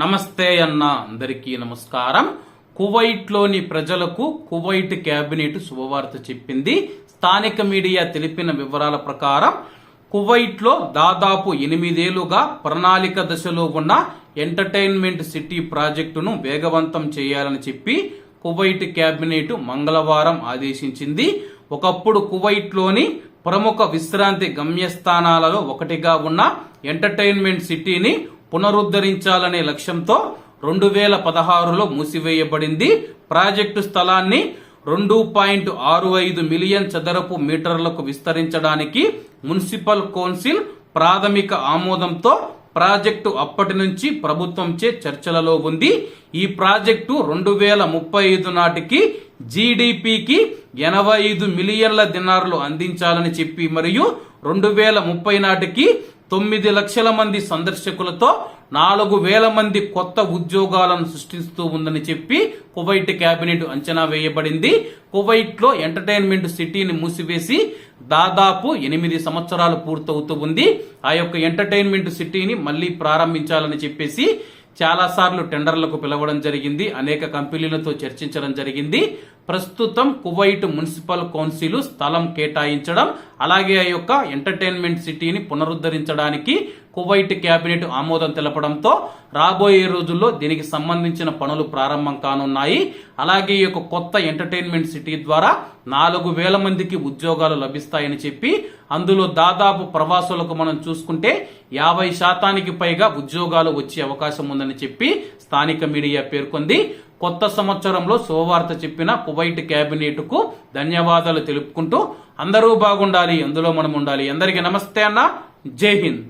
నమస్తే అన్న అందరికీ నమస్కారం. కువైట్లోని ప్రజలకు కువైట్ క్యాబినెట్ శుభవార్త చెప్పింది. స్థానిక మీడియా తెలిపిన వివరాల ప్రకారం కువైట్లో దాదాపు ఎనిమిదేళ్ళుగా ప్రణాళిక దశలో ఉన్న ఎంటర్టైన్మెంట్ సిటీ ప్రాజెక్టును వేగవంతం చేయాలని చెప్పి కువైట్ క్యాబినెట్ మంగళవారం ఆదేశించింది. ఒకప్పుడు కువైట్లోని ప్రముఖ విశ్రాంతి గమ్యస్థానాలలో ఒకటిగా ఉన్న ఎంటర్టైన్మెంట్ సిటీని పునరుద్ధరించాలనే లక్ష్యంతో రెండు వేల పదహారులో మూసివేయబడింది. ప్రాజెక్టు స్థలాన్ని రెండు పాయింట్ ఆరు ఐదు మిలియన్ చదరపు మీటర్లకు విస్తరించడానికి మున్సిపల్ కౌన్సిల్ ప్రాథమిక ఆమోదంతో ప్రాజెక్టు అప్పటి నుంచి ప్రభుత్వంచే చర్చలలో ఉంది. ఈ ప్రాజెక్టు రెండు వేల ముప్పై ఐదు నాటికి జీడిపికి ఎనభై ఐదు మిలియన్ల దినార్లు అందించాలని చెప్పి మరియు రెండు వేల ముప్పై నాటికి తొమ్మిది లక్షల మంది సందర్శకులతో నాలుగు వేల మంది కొత్త ఉద్యోగాలను సృష్టిస్తూ ఉందని చెప్పి కువైట్ కేబినెట్ అంచనా వేయబడింది. కువైట్లో ఎంటర్టైన్మెంట్ సిటీని మూసివేసి దాదాపు ఎనిమిది సంవత్సరాలు పూర్తవుతూ ఉంది. ఆ యొక్క ఎంటర్టైన్మెంట్ సిటీని మళ్ళీ ప్రారంభించాలని చెప్పేసి చాలాసార్లు టెండర్లకు పిలవడం జరిగింది. అనేక కంపెనీలతో చర్చించడం జరిగింది. ప్రస్తుతం కువైట్ మున్సిపల్ కౌన్సిల్ స్థలం కేటాయించడం అలాగే ఆ యొక్క ఎంటర్టైన్మెంట్ సిటీని పునరుద్ధరించడానికి కువైట్ కేబినెట్ ఆమోదం తెలపడంతో రాబోయే రోజుల్లో దీనికి సంబంధించిన పనులు ప్రారంభం కానున్నాయి. అలాగే ఈ యొక్క కొత్త ఎంటర్టైన్మెంట్ సిటీ ద్వారా నాలుగు వేల మందికి ఉద్యోగాలు లభిస్తాయని చెప్పి అందులో దాదాపు ప్రవాసులకు మనం చూసుకుంటే యాభై శాతానికి పైగా ఉద్యోగాలు వచ్చే అవకాశం ఉందని చెప్పి స్థానిక మీడియా పేర్కొంది. కొత్త సంవత్సరంలో శుభవార్త చెప్పిన కువైట్ క్యాబినెట్కు ధన్యవాదాలు తెలుపుకుంటూ అందరూ బాగుండాలి అందులో మనం ఉండాలి అందరికీ నమస్తే అన్న. జై హింద్.